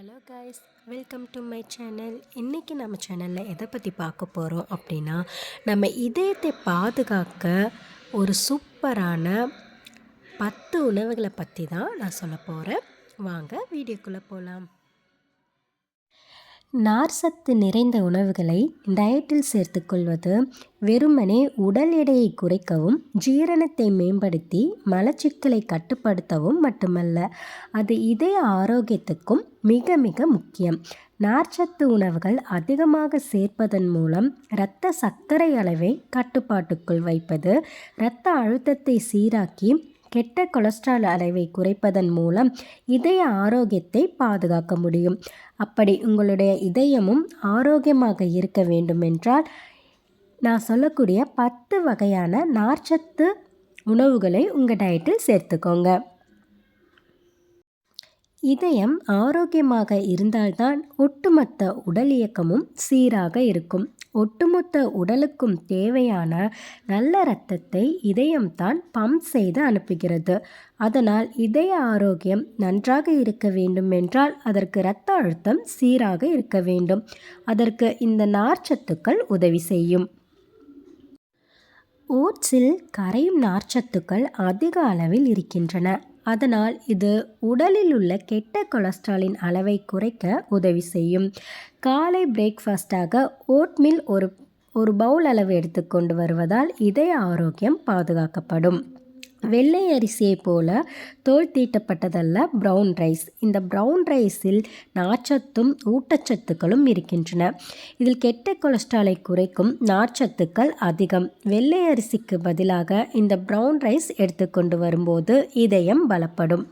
Hello guys welcome to my channel இன்றைக்கி நம்ம சேனலில் எதை பற்றி பார்க்க போகிறோம் அப்படின்னா நம்ம இதயத்தை பாதுகாக்க ஒரு சூப்பரான பத்து உணவுகளை பற்றி தான் நான் சொல்ல போகிறேன் வாங்க வீடியோக்குள்ளே போகலாம் நார்சத்து நிறைந்த உணவுகளை டயட்டில் சேர்த்துக்கொள்வது வெறுமனே உடல் எடையை குறைக்கவும் ஜீரணத்தை மேம்படுத்தி மலச்சிக்கலை கட்டுப்படுத்தவும் மட்டுமல்ல அது இதய ஆரோக்கியத்துக்கும் மிக மிக முக்கியம். நார்ச்சத்து உணவுகள் அதிகமாக சேர்ப்பதன் மூலம் இரத்த சர்க்கரை அளவை கட்டுப்பாட்டுக்குள் வைப்பது இரத்த அழுத்தத்தை சீராக்கி கெட்ட கொலஸ்ட்ரால் அளவை குறைப்பதன் மூலம் இதய ஆரோக்கியத்தை பாதுகாக்க முடியும். அப்படி உங்களுடைய இதயமும் ஆரோக்கியமாக இருக்க வேண்டுமென்றால் நான் சொல்லக்கூடிய பத்து வகையான நார்ச்சத்து உணவுகளை உங்கள் டயட்டில் சேர்த்துக்கோங்க. இதயம் ஆரோக்கியமாக இருந்தால்தான் ஒட்டுமொத்த உடல் இயக்கமும் சீராக இருக்கும். ஒட்டுமொத்த உடலுக்கும் தேவையான நல்ல இரத்தத்தை இதயம்தான் பம்ப் செய்து அனுப்புகிறது. அதனால் இதய ஆரோக்கியம் நன்றாக இருக்க வேண்டும் என்றால் அதற்கு இரத்த அழுத்தம் சீராக இருக்க வேண்டும். அதற்கு இந்த நார்ச்சத்துக்கள் உதவி செய்யும். ஓட்ஸில் கரையும் நார்ச்சத்துக்கள் அதிக அளவில் இருக்கின்றன. அதனால் இது உடலில் உள்ள கெட்ட கொலஸ்ட்ராலின் அளவை குறைக்க உதவி செய்யும். காலை பிரேக்ஃபாஸ்டாக ஓட்மில் ஒரு ஒரு பவுல் அளவு எடுத்துக்கொண்டு வருவதால் இதய ஆரோக்கியம் பாதுகாக்கப்படும். வெள்ளை அரிசியைப் போல தோல் தீட்டப்பட்டதல்ல ப்ரௌன் ரைஸ் இந்த ப்ரௌன் ரைஸில் நார்ச்சத்தும் ஊட்டச்சத்துக்களும் இருக்கின்றன. இதில் கெட்ட கொலஸ்ட்ராலை குறைக்கும் நார்ச்சத்துக்கள் அதிகம். வெள்ளை அரிசிக்கு பதிலாக இந்த ப்ரௌன் ரைஸ் எடுத்துக்கொண்டு வரும்போது இதயம் பலப்படும்.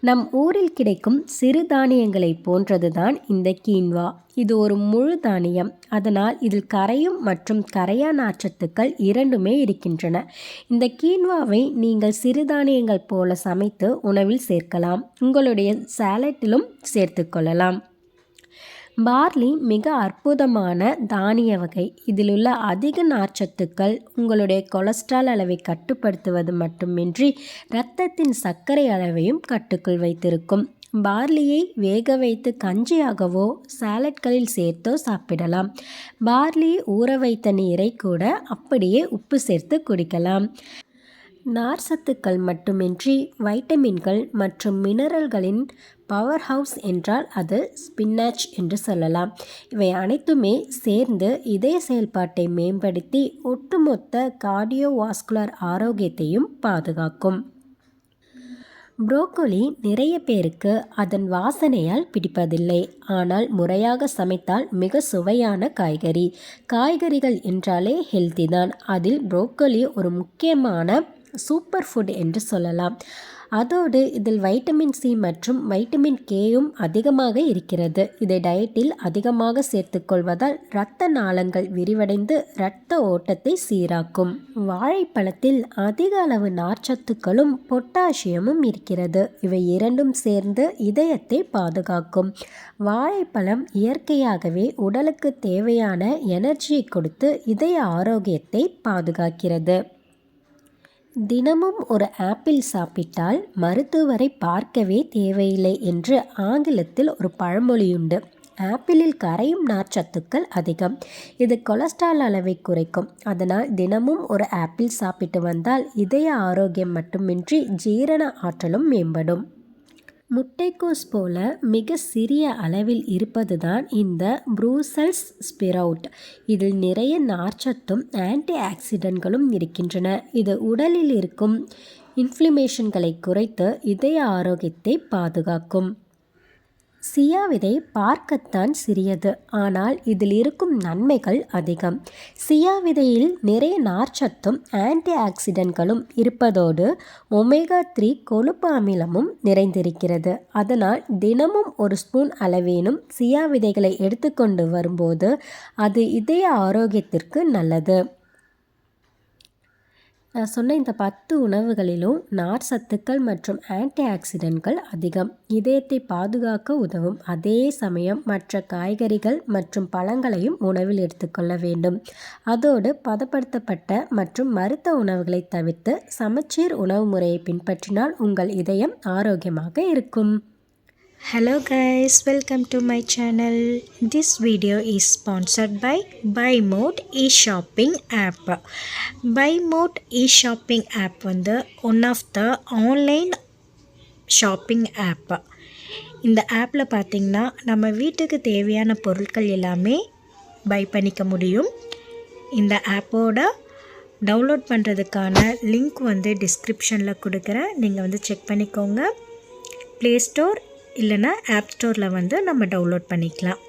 நம் ஊரில் கிடைக்கும் சிறு தானியங்களை போன்றதுதான் இந்த கீன்வா. இது ஒரு முழு தானியம். அதனால் இதில் கரையும் மற்றும் கரையா நாச்சத்துக்கள் இரண்டுமே இருக்கின்றன. இந்த கீன்வாவை நீங்கள் சிறுதானியங்கள் போல சமைத்து உணவில் சேர்க்கலாம். உங்களுடைய சாலட்டிலும் சேர்த்துக்கொள்ளலாம் பார்லி மிக அற்புதமான தானிய வகை. இதிலுள்ள அதிக நார்ச்சத்துக்கள் உங்களுடைய கொலஸ்ட்ரால் அளவை கட்டுப்படுத்துவது மட்டுமின்றி இரத்தத்தின் சர்க்கரை அளவையும் கட்டுக்குள் வைத்திருக்கும். பார்லியை வேக வைத்து கஞ்சியாகவோ சாலட்களில் சேர்த்தோ சாப்பிடலாம். பார்லியை ஊற வைத்த நீரை கூட அப்படியே உப்பு சேர்த்து குடிக்கலாம். நார் சத்துக்கள் மட்டுமின்றி வைட்டமின்கள் மற்றும் மினரல்களின் பவர் ஹவுஸ் என்றால் அது ஸ்பின்னாச் என்று சொல்லலாம். இவை அனைத்துமே சேர்ந்து இதய செயல்பாட்டை மேம்படுத்தி ஒட்டுமொத்த கார்டியோவாஸ்குலர் ஆரோக்கியத்தையும் பாதுகாக்கும். புரோக்கோலி நிறைய பேருக்கு அதன் வாசனையால் பிடிப்பதில்லை. ஆனால் முறையாக சமைத்தால் மிக சுவையான காய்கறி. காய்கறிகள் என்றாலே ஹெல்த்தி தான். அதில் புரோக்கோலி ஒரு முக்கியமான சூப்பர் ஃபுட் என்று சொல்லலாம். அதோடு இதில் வைட்டமின் சி மற்றும் வைட்டமின் கேயும் அதிகமாக இருக்கிறது. இதை டயட்டில் அதிகமாக சேர்த்துக்கொள்வதால் இரத்த நாளங்கள் விரிவடைந்து இரத்த ஓட்டத்தை சீராக்கும். வாழைப்பழத்தில் அதிக அளவு நார்ச்சத்துக்களும் பொட்டாசியமும் இருக்கிறது. இவை இரண்டும் சேர்ந்து இதயத்தை பாதுகாக்கும். வாழைப்பழம் இயற்கையாகவே உடலுக்கு தேவையான எனர்ஜியை கொடுத்து இதய ஆரோக்கியத்தை பாதுகாக்கிறது. தினமும் ஒரு ஆப்பிள் சாப்பிட்டால் மருத்துவரை பார்க்கவே தேவையில்லை என்று ஆங்கிலத்தில் ஒரு பழமொழியுண்டு. ஆப்பிளில் கரையும் நார்ச்சத்துக்கள் அதிகம். இது கொலஸ்ட்ரால் அளவை குறைக்கும். அதனால் தினமும் ஒரு ஆப்பிள் சாப்பிட்டு வந்தால் இதய ஆரோக்கியம் மட்டுமின்றி ஜீரண ஆற்றலும் மேம்படும். முட்டைக்கோஸ் போல மிக சிறிய அளவில் இருப்பதுதான் இந்த ப்ரூசல்ஸ் ஸ்பிரவுட் இதில் நிறைய நார்ச்சத்தும் ஆன்டி ஆக்சிடென்ட்களும் இருக்கின்றன. இது உடலில் இருக்கும் இன்ஃப்ளமேஷன்களை குறைத்து இதய ஆரோக்கியத்தை பாதுகாக்கும். சியா விதை பார்க்கத்தான் சிறியது ஆனால் இதில் இருக்கும் நன்மைகள் அதிகம். சியா விதையில் நிறைய நார்ச்சத்தும் ஆன்டி ஆக்சிடென்ட்களும் இருப்பதோடு ஒமேகா த்ரீ கொழுப்பு அமிலமும் நிறைந்திருக்கிறது. அதனால் தினமும் ஒரு ஸ்பூன் அளவேனும் சியா விதைகளை எடுத்துக்கொண்டு வரும்போது அது இதய ஆரோக்கியத்திற்கு நல்லது. நான் சொன்ன இந்த பத்து உணவுகளிலும் நார் சத்துக்கள் மற்றும் ஆன்டி ஆக்சிடென்ட்கள் அதிகம். இதயத்தை பாதுகாக்க உதவும். அதே சமயம் மற்ற காய்கறிகள் மற்றும் பழங்களையும் உணவில் எடுத்துக்கொள்ள வேண்டும். அதோடு பதப்படுத்தப்பட்ட மற்றும் மருத்த உணவுகளை தவிர்த்து சமச்சீர் உணவு முறையை பின்பற்றினால் உங்கள் இதயம் ஆரோக்கியமாக இருக்கும். Hello guys, welcome to my channel. This video is sponsored by BuyMode e-shopping app. BuyMode e-shopping app வந்து one of the online shopping app இந்த ஆப்பில் பார்த்திங்கன்னா நம்ம வீட்டுக்கு தேவையான பொருட்கள் எல்லாமே பை பண்ணிக்க முடியும் இந்த ஆப்போட டவுன்லோட் பண்ணுறதுக்கான லிங்க் வந்து டிஸ்கிரிப்ஷனில் கொடுக்குறேன் நீங்கள் வந்து செக் பண்ணிக்கோங்க ப்ளே ஸ்டோர் இல்லைன்னா ஆப் ஸ்டோரில் வந்து நம்ம டவுன்லோட் பண்ணிக்கலாம்.